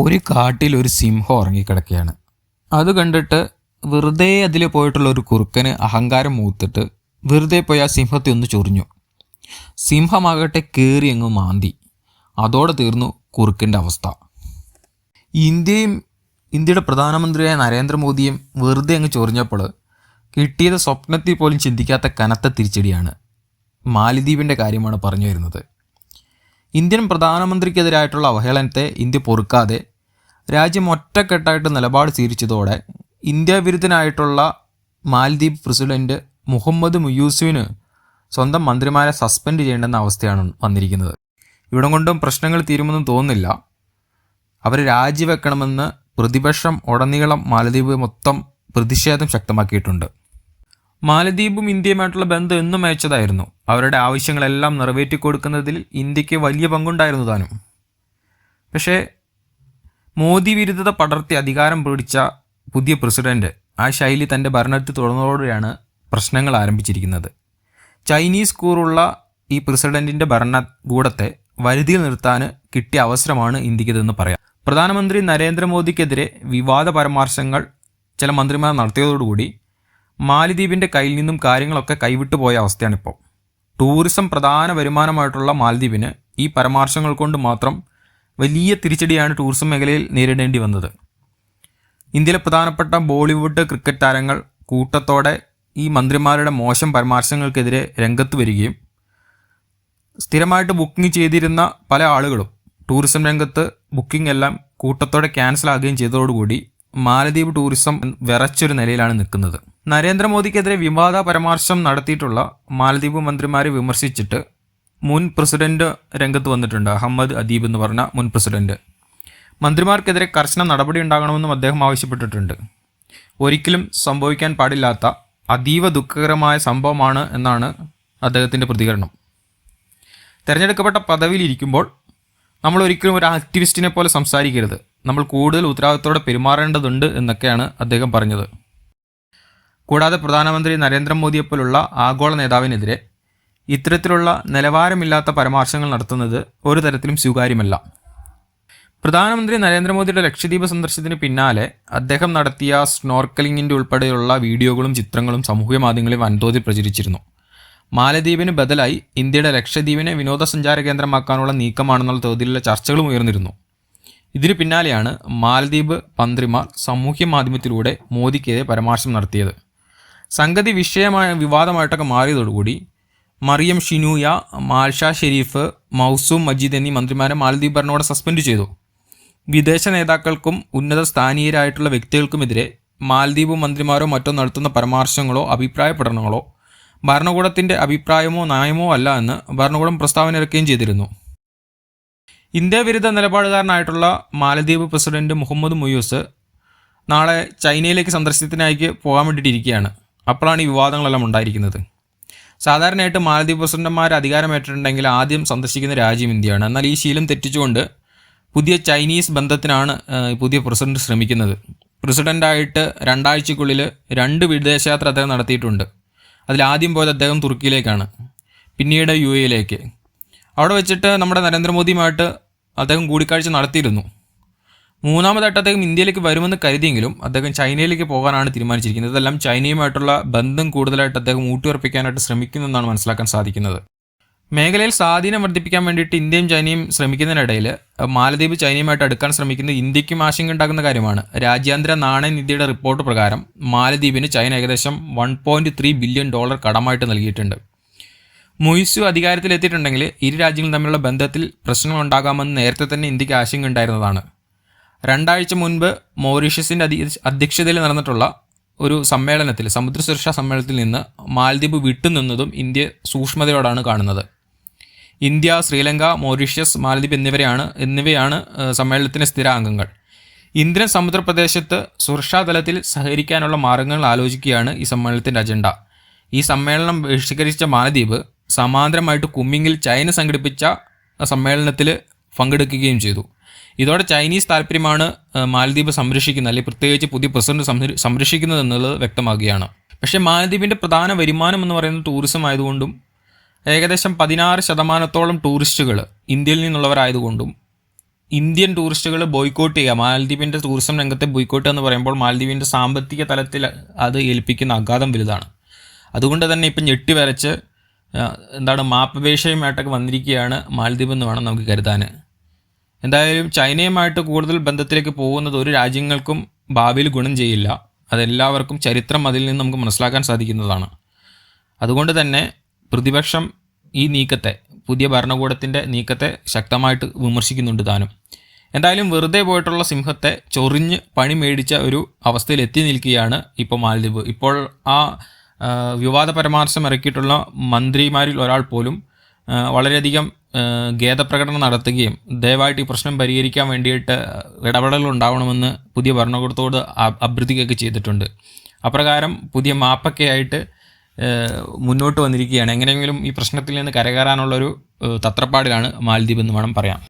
ഒരു കാട്ടിൽ ഒരു സിംഹം ഉറങ്ങിക്കിടക്കുകയാണ്. അത് കണ്ടിട്ട് വെറുതെ അതിൽ പോയിട്ടുള്ള ഒരു കുറുക്കന് അഹങ്കാരം മൂത്തിട്ട് വെറുതെ പോയി ആ സിംഹത്തെ ഒന്ന് ചൊറിഞ്ഞു. സിംഹമാകട്ടെ കയറി അങ്ങ് മാന്തി. അതോടെ തീർന്നു കുറുക്കിന്റെ അവസ്ഥ. ഇന്ത്യയും ഇന്ത്യയുടെ പ്രധാനമന്ത്രിയായ നരേന്ദ്രമോദിയും വെറുതെ അങ്ങ് ചൊറിഞ്ഞപ്പോൾ കിട്ടിയത് സ്വപ്നത്തിൽ പോലും ചിന്തിക്കാത്ത കനത്ത തിരിച്ചടിയാണ് മാലിദ്വീപിന്റെ കാര്യമാണ് പറഞ്ഞു വരുന്നത്. ഇന്ത്യൻ പ്രധാനമന്ത്രിക്കെതിരായിട്ടുള്ള അവഹേളനത്തെ ഇന്ത്യ പൊറുക്കാതെ രാജ്യം ഒറ്റക്കെട്ടായിട്ട് നിലപാട് സ്വീകരിച്ചതോടെ ഇന്ത്യ വിരുദ്ധനായിട്ടുള്ള മാലദ്വീപ് പ്രസിഡന്റ് മുഹമ്മദ് മുയൂസുവിന് സ്വന്തം മന്ത്രിമാരെ സസ്പെൻഡ് ചെയ്യേണ്ടെന്ന അവസ്ഥയാണ് വന്നിരിക്കുന്നത്. ഇവിടെ കൊണ്ടും പ്രശ്നങ്ങൾ തീരുമെന്നും തോന്നുന്നില്ല. അവർ രാജിവെക്കണമെന്ന് പ്രതിപക്ഷം ഉടനീളം മാലദ്വീപ് മൊത്തം പ്രതിഷേധം ശക്തമാക്കിയിട്ടുണ്ട്. മാലദ്വീപും ഇന്ത്യയുമായിട്ടുള്ള ബന്ധം എന്നും അയച്ചതായിരുന്നു. അവരുടെ ആവശ്യങ്ങളെല്ലാം നിറവേറ്റി കൊടുക്കുന്നതിൽ ഇന്ത്യയ്ക്ക് വലിയ പങ്കുണ്ടായിരുന്നു താനും. പക്ഷേ മോദി വിരുദ്ധത പടർത്തി അധികാരം പിടിച്ച പുതിയ പ്രസിഡന്റ് ആ ശൈലി തന്റെ ഭരണത്തിൽ തുടർന്നതോടെയാണ് പ്രശ്നങ്ങൾ ആരംഭിച്ചിരിക്കുന്നത്. ചൈനീസ് കൂറുള്ള ഈ പ്രസിഡന്റിന്റെ ഭരണകൂടത്തെ വരുതിയിൽ നിർത്താൻ കിട്ടിയ അവസരമാണ് ഇന്ത്യക്കിതെന്ന് പറയാം. പ്രധാനമന്ത്രി നരേന്ദ്രമോദിക്കെതിരെ വിവാദ പരാമർശങ്ങൾ ചില മന്ത്രിമാർ നടത്തിയതോടുകൂടി മാലിദ്വീപിന്റെ കയ്യിൽ നിന്നും കാര്യങ്ങളൊക്കെ കൈവിട്ടു പോയ അവസ്ഥയാണിപ്പോൾ. ടൂറിസം പ്രധാന വരുമാനമായിട്ടുള്ള മാലദ്വീപിന് ഈ പരാമർശങ്ങൾ കൊണ്ട് മാത്രം വലിയ തിരിച്ചടിയാണ് ടൂറിസം മേഖലയിൽ നേരിടേണ്ടി വന്നത്. ഇന്ത്യയിലെ പ്രധാനപ്പെട്ട ബോളിവുഡ് ക്രിക്കറ്റ് താരങ്ങൾ കൂട്ടത്തോടെ ഈ മന്ത്രിമാരുടെ മോശം പരാമർശങ്ങൾക്കെതിരെ രംഗത്ത് വരികയും സ്ഥിരമായിട്ട് ബുക്കിംഗ് ചെയ്തിരുന്ന പല ആളുകളും ടൂറിസം രംഗത്ത് ബുക്കിംഗ് എല്ലാം കൂട്ടത്തോടെ ക്യാൻസൽ ആകുകയും ചെയ്തതോടുകൂടി മാലദ്വീപ് ടൂറിസം വിറച്ചൊരു നിലയിലാണ് നിൽക്കുന്നത്. നരേന്ദ്രമോദിക്കെതിരെ വിവാദ പരാമർശം നടത്തിയിട്ടുള്ള മാലദ്വീപ് മന്ത്രിമാരെ വിമർശിച്ചിട്ട് മുൻ പ്രസിഡന്റ് രംഗത്ത് വന്നിട്ടുണ്ട്. അഹമ്മദ് അദീബ് എന്ന് പറഞ്ഞ മുൻ പ്രസിഡന്റ്. മന്ത്രിമാർക്കെതിരെ കർശന നടപടി ഉണ്ടാകണമെന്നും അദ്ദേഹം ആവശ്യപ്പെട്ടിട്ടുണ്ട്. ഒരിക്കലും സംഭവിക്കാൻ പാടില്ലാത്ത അതീവ ദുഃഖകരമായ സംഭവമാണ് എന്നാണ് അദ്ദേഹത്തിന്റെ പ്രതികരണം. തിരഞ്ഞെടുക്കപ്പെട്ട പദവിയിലിരിക്കുമ്പോൾ നമ്മൾ ഒരിക്കലും ഒരു ആക്ടിവിസ്റ്റിനെ പോലെ സംസാരിക്കരുത്. നമ്മൾ കൂടുതൽ ഉത്തരവാദിത്തോടെ പെരുമാറേണ്ടതുണ്ട് എന്നൊക്കെയാണ് അദ്ദേഹം പറഞ്ഞത്. കൂടാതെ പ്രധാനമന്ത്രി നരേന്ദ്രമോദിയെപ്പോലുള്ള ആഗോള നേതാവിനെതിരെ ഇത്തരത്തിലുള്ള നിലവാരമില്ലാത്ത പരാമർശങ്ങൾ നടത്തുന്നത് ഒരു തരത്തിലും സ്വീകാര്യമല്ല. പ്രധാനമന്ത്രി നരേന്ദ്രമോദിയുടെ ലക്ഷദ്വീപ് സന്ദർശനത്തിന് പിന്നാലെ അദ്ദേഹം നടത്തിയ സ്നോർക്കലിങ്ങിന്റെ ഉൾപ്പെടെയുള്ള വീഡിയോകളും ചിത്രങ്ങളും സാമൂഹ്യ മാധ്യമങ്ങളിൽ വൻതോതിൽ പ്രചരിച്ചിരുന്നു. മാലദ്വീപിന് ബദലായി ഇന്ത്യയുടെ ലക്ഷദ്വീപിനെ വിനോദസഞ്ചാര കേന്ദ്രമാക്കാനുള്ള നീക്കമാണെന്നുള്ള തോതിലുള്ള ചർച്ചകളും ഉയർന്നിരുന്നു. ഇതിനു പിന്നാലെയാണ് മാലദ്വീപ് മന്ത്രിമാർ സാമൂഹ്യ മാധ്യമത്തിലൂടെ മോദിക്കെതിരെ പരാമർശം നടത്തിയത്. സംഗതി വിഷയമായ വിവാദമായിട്ടൊക്കെ മാറിയതോടുകൂടി മറിയം ഷിനൂയ മാൽഷ ഷെരീഫ് മൗസൂം മജീദ് എന്നീ മന്ത്രിമാരെ മാലദ്വീപ് ഭരണകൂടം സസ്പെൻഡ് ചെയ്തു. വിദേശ നേതാക്കൾക്കും ഉന്നത സ്ഥാനീയരായിട്ടുള്ള വ്യക്തികൾക്കുമെതിരെ മാലദ്വീപ് മന്ത്രിമാരോ മറ്റോ നടത്തുന്ന പരാമർശങ്ങളോ അഭിപ്രായ പഠനങ്ങളോ ഭരണകൂടത്തിന്റെ അഭിപ്രായമോ നയമോ അല്ല എന്ന് ഭരണകൂടം പ്രസ്താവന ഇറക്കുകയും ചെയ്തിരുന്നു. ഇന്ത്യ വിരുദ്ധ നിലപാടുകാരനായിട്ടുള്ള മാലദ്വീപ് പ്രസിഡന്റ് മുഹമ്മദ് മുയൂസ് നാളെ ചൈനയിലേക്ക് സന്ദർശനത്തിനായി പോകാൻ വേണ്ടിയിട്ടിരിക്കുകയാണ് അപ്പോഴാണ് ഈ വിവാദങ്ങളെല്ലാം ഉണ്ടായിരിക്കുന്നത്. സാധാരണയായിട്ട് മാലദ്വീപ് പ്രസിഡന്റുമാർ അധികാരമേറ്റിട്ടുണ്ടെങ്കിൽ ആദ്യം സന്ദർശിക്കുന്ന രാജ്യം ഇന്ത്യയാണ്. എന്നാൽ ഈ ശീലം തെറ്റിച്ചുകൊണ്ട് പുതിയ ചൈനീസ് ബന്ധത്തിനാണ് പുതിയ പ്രസിഡന്റ് ശ്രമിക്കുന്നത്. പ്രസിഡന്റായിട്ട് രണ്ടാഴ്ചക്കുള്ളിൽ രണ്ട് വിദേശയാത്ര അദ്ദേഹം നടത്തിയിട്ടുണ്ട്. അതിലാദ്യം പോയത് അദ്ദേഹം തുർക്കിയിലേക്കാണ് പിന്നീട് യു എയിലേക്ക്. അവിടെ വെച്ചിട്ട് നമ്മുടെ നരേന്ദ്രമോദിയുമായിട്ട് അദ്ദേഹം കൂടിക്കാഴ്ച നടത്തിയിരുന്നു. മൂന്നാമതായിട്ട് അദ്ദേഹം ഇന്ത്യയിലേക്ക് വരുമെന്ന് കരുതിയെങ്കിലും അദ്ദേഹം ചൈനയിലേക്ക് പോകാനാണ് തീരുമാനിച്ചിരിക്കുന്നത്. ഇതെല്ലാം ചൈനയുമായിട്ടുള്ള ബന്ധം കൂടുതലായിട്ട് അദ്ദേഹം ഊട്ടിയുറപ്പിക്കാനായിട്ട് ശ്രമിക്കുന്നതെന്നാണ് മനസ്സിലാക്കാൻ സാധിക്കുന്നത്. മേഖലയിൽ സ്വാധീനം വർദ്ധിപ്പിക്കാൻ വേണ്ടിയിട്ട് ഇന്ത്യയും ചൈനയും ശ്രമിക്കുന്നതിനിടയിൽ മാലദ്വീപ് ചൈനയുമായിട്ട് അടുക്കാൻ ശ്രമിക്കുന്നത് ഇന്ത്യക്കും ആശങ്ക ഉണ്ടാക്കുന്ന കാര്യമാണ്. രാജ്യാന്തര നാണയനിധിയുടെ റിപ്പോർട്ട് പ്രകാരം മാലദ്വീപിന് ചൈന ഏകദേശം വൺ ബില്യൺ ഡോളർ കടമായിട്ട് നൽകിയിട്ടുണ്ട്. മുയിസു അധികാരത്തിലെത്തിയിട്ടുണ്ടെങ്കിൽ ഇരു രാജ്യങ്ങളും തമ്മിലുള്ള ബന്ധത്തിൽ പ്രശ്നങ്ങൾ ഉണ്ടാകാമെന്ന് നേരത്തെ തന്നെ ഇന്ത്യയ്ക്ക് ആശങ്ക ഉണ്ടായിരുന്നതാണ് രണ്ടാഴ്ച മുൻപ് മൗറീഷ്യസിന്റെ അധി അധ്യക്ഷതയിൽ നടന്നിട്ടുള്ള ഒരു സമ്മേളനത്തിൽ സമുദ്ര സുരക്ഷാ സമ്മേളനത്തിൽ നിന്ന് മാലദ്വീപ് വിട്ടുനിന്നതും ഇന്ത്യ സൂക്ഷ്മതയോടാണ് കാണുന്നത്. ഇന്ത്യ ശ്രീലങ്ക മൗറീഷ്യസ് മാലദ്വീപ് എന്നിവരെയാണ് എന്നിവയാണ് സമ്മേളനത്തിന്റെ സ്ഥിര അംഗങ്ങൾ ഇന്ത്യൻ സമുദ്രപ്രദേശത്ത് സുരക്ഷാതലത്തിൽ സഹകരിക്കാനുള്ള മാർഗങ്ങൾ ആലോചിക്കുകയാണ് ഈ സമ്മേളനത്തിന്റെ അജണ്ട. ഈ സമ്മേളനം ബഹിഷ്കരിച്ച മാലദ്വീപ് സമാന്തരമായിട്ട് കുമ്മിങ്ങിൽ ചൈന സംഘടിപ്പിച്ച സമ്മേളനത്തിൽ പങ്കെടുക്കുകയും ചെയ്തു. ഇതോടെ ചൈനീസ് താല്പര്യമാണ് മാലദ്വീപ് സംരക്ഷിക്കുന്നത് അല്ലെങ്കിൽ പ്രത്യേകിച്ച് പുതിയ പ്രസിഡന്റ് സംരക്ഷിക്കുന്നത് എന്നുള്ളത് വ്യക്തമാകുകയാണ്. പക്ഷേ മാലദ്വീപിന്റെ പ്രധാന വരുമാനം എന്ന് പറയുന്നത് ടൂറിസം ആയതുകൊണ്ടും ഏകദേശം പതിനാറ് ശതമാനത്തോളം ടൂറിസ്റ്റുകൾ ഇന്ത്യയിൽ നിന്നുള്ളവരായതുകൊണ്ടും ഇന്ത്യൻ ടൂറിസ്റ്റുകൾ ബോയ്ക്കോട്ട് ചെയ്യുക മാലദ്വീപിന്റെ ടൂറിസം രംഗത്തെ ബോയ്ക്കോട്ട് എന്ന് പറയുമ്പോൾ മാലദ്വീപിന്റെ സാമ്പത്തിക തലത്തിൽ അത് ഏൽപ്പിക്കുന്ന ആഘാതം വലുതാണ്. അതുകൊണ്ട് തന്നെ ഇപ്പം ഞെട്ടി വരച്ച് എന്താണ് മാപ്പപേക്ഷയുമായിട്ടൊക്കെ വന്നിരിക്കുകയാണ് മാലദ്വീപ് എന്ന് വേണം നമുക്ക് കരുതാൻ. എന്തായാലും ചൈനയുമായിട്ട് കൂടുതൽ ബന്ധത്തിലേക്ക് പോകുന്നത് ഒരു രാജ്യങ്ങൾക്കും ഭാവിയിൽ ഗുണം ചെയ്യില്ല. അതെല്ലാവർക്കും ചരിത്രം അതിൽ നിന്ന് നമുക്ക് മനസ്സിലാക്കാൻ സാധിക്കുന്നതാണ്. അതുകൊണ്ട് തന്നെ പ്രതിപക്ഷം ഈ നീക്കത്തെ പുതിയ ഭരണകൂടത്തിന്റെ നീക്കത്തെ ശക്തമായിട്ട് വിമർശിക്കുന്നുണ്ട് താനും. എന്തായാലും വെറുതെ പോയിട്ടുള്ള സിംഹത്തെ ചൊറിഞ്ഞ് പണി മേടിച്ച ഒരു അവസ്ഥയിൽ എത്തി നിൽക്കുകയാണ് ഇപ്പോൾ മാലദ്വീപ്. ഇപ്പോൾ ആ വിവാദ പരാമർശം ഇറക്കിയിട്ടുള്ള മന്ത്രിമാരിൽ ഒരാൾ പോലും വളരെയധികം ഖേദപ്രകടനം നടത്തുകയും ദയവായിട്ട് ഈ പ്രശ്നം പരിഹരിക്കാൻ വേണ്ടിയിട്ട് ഇടപെടൽ ഉണ്ടാവണമെന്ന് പുതിയ ഭരണകൂടത്തോട് അഭ്യർത്ഥിക്കുകയൊക്കെ ചെയ്തിട്ടുണ്ട്. അപ്രകാരം പുതിയ മാപ്പൊക്കെ ആയിട്ട് മുന്നോട്ട് വന്നിരിക്കുകയാണ്. എങ്ങനെയെങ്കിലും ഈ പ്രശ്നത്തിൽ നിന്ന് കരകയറാനുള്ളൊരു തത്രപ്പാടിലാണ് മാലദ്വീപ് എന്ന് വേണം പറയാം